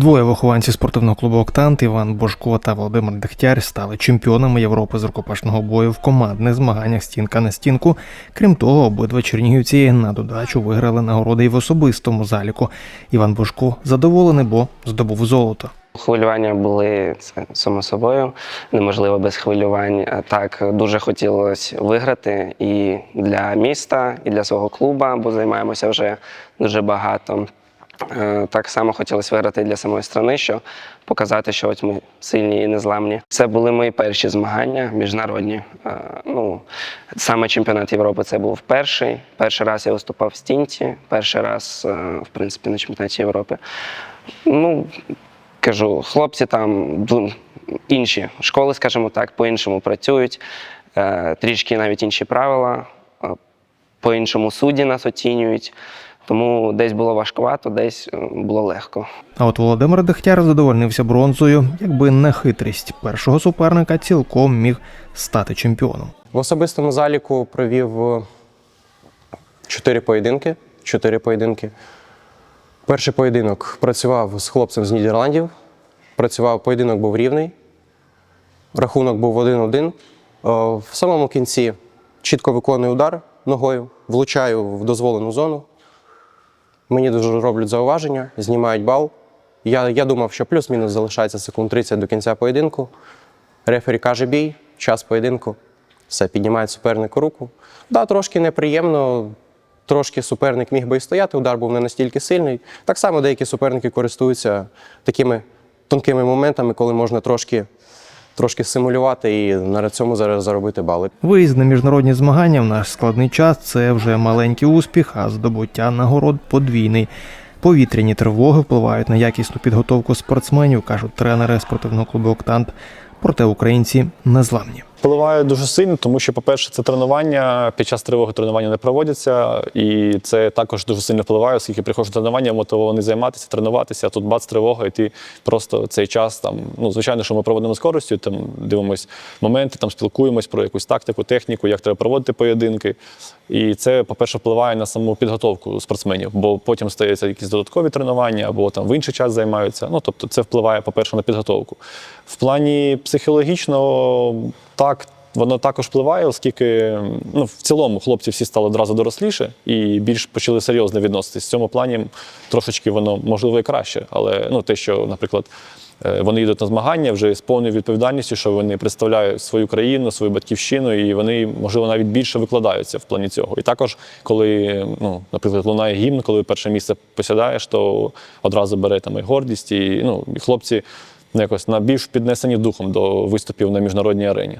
Двоє вихованців спортивного клубу Октант Іван Божко та Володимир Дегтяр стали чемпіонами Європи з рукопашного бою в командних змаганнях стінка на стінку. Крім того, обидва чернігівці на додачу виграли нагороди і в особистому заліку. Іван Божко задоволений, бо здобув золото. Хвилювання були це само собою, неможливо без хвилювань. Так дуже хотілося виграти і для міста, і для свого клуба, бо займаємося вже дуже багато. Е, Так само хотілося виграти для самої страни, що показати, що ось ми сильні і незламні. Це були мої перші змагання міжнародні. Е, Ну, саме чемпіонат Європи це був перший. Перший раз я виступав в стінті, перший раз, е, в принципі, на чемпіонаті Європи. Ну, кажу, хлопці там інші школи, скажімо так, по-іншому працюють, трішки навіть інші правила, по-іншому судді нас оцінюють. Тому десь було важкувато, десь е, було легко. А от Володимир Дегтяр задовольнився бронзою, якби не хитрість першого суперника цілком міг стати чемпіоном. В особистому заліку провів е, чотири поєдинки. Чотири поєдинки. Перший поєдинок працював з хлопцем з Нідерландів. Працював, поєдинок був рівний. Рахунок був 1-1. Е, В самому кінці чітко виконую удар ногою, влучаю в дозволену зону. Мені дуже роблять зауваження, знімають бал. Я, я думав, що плюс-мінус залишається секунд 30 до кінця поєдинку. Рефері каже бій, час поєдинку. Все, піднімає супернику руку. Да, трошки неприємно, трошки суперник міг би і стояти, удар був не настільки сильний. Так само деякі суперники користуються такими тонкими моментами, коли можна трошки, трошки симулювати і на цьому зараз заробити бали. Виїзд на міжнародні змагання в наш складний час це вже маленький успіх, а здобуття нагород подвійний. Повітряні тривоги впливають на якісну підготовку спортсменів, кажуть тренери спортивного клубу Октант. Проте українці незламні. Впливає дуже сильно, тому що, по-перше, це тренування. Під час тривоги тренування не проводяться, і це також дуже сильно впливає, оскільки приходжу тренування, мотивований займатися, тренуватися. А тут бац, тривога, і ти просто цей час там. Ну, звичайно, що ми проводимо з користю, там дивимось моменти, там спілкуємось про якусь тактику, техніку, як треба проводити поєдинки. І це, по-перше, впливає на саму підготовку спортсменів, бо потім стаються якісь додаткові тренування або там в інший час займаються. Ну тобто, це впливає, по-перше, на підготовку. В плані психологічно, так. Воно також впливає, оскільки ну, в цілому хлопці всі стали одразу доросліше і більш почали серйозно відноситись. В цьому плані трошечки воно можливо і краще. Але ну, те, що, наприклад, е, вони йдуть на змагання вже з повною відповідальністю, що вони представляють свою країну, свою батьківщину, і вони, можливо, навіть більше викладаються в плані цього. І також, коли, ну, наприклад, лунає гімн, коли перше місце посідаєш, то одразу бере там і гордість, і ну, і хлопці ну, якось на більш піднесені духом до виступів на міжнародній арені.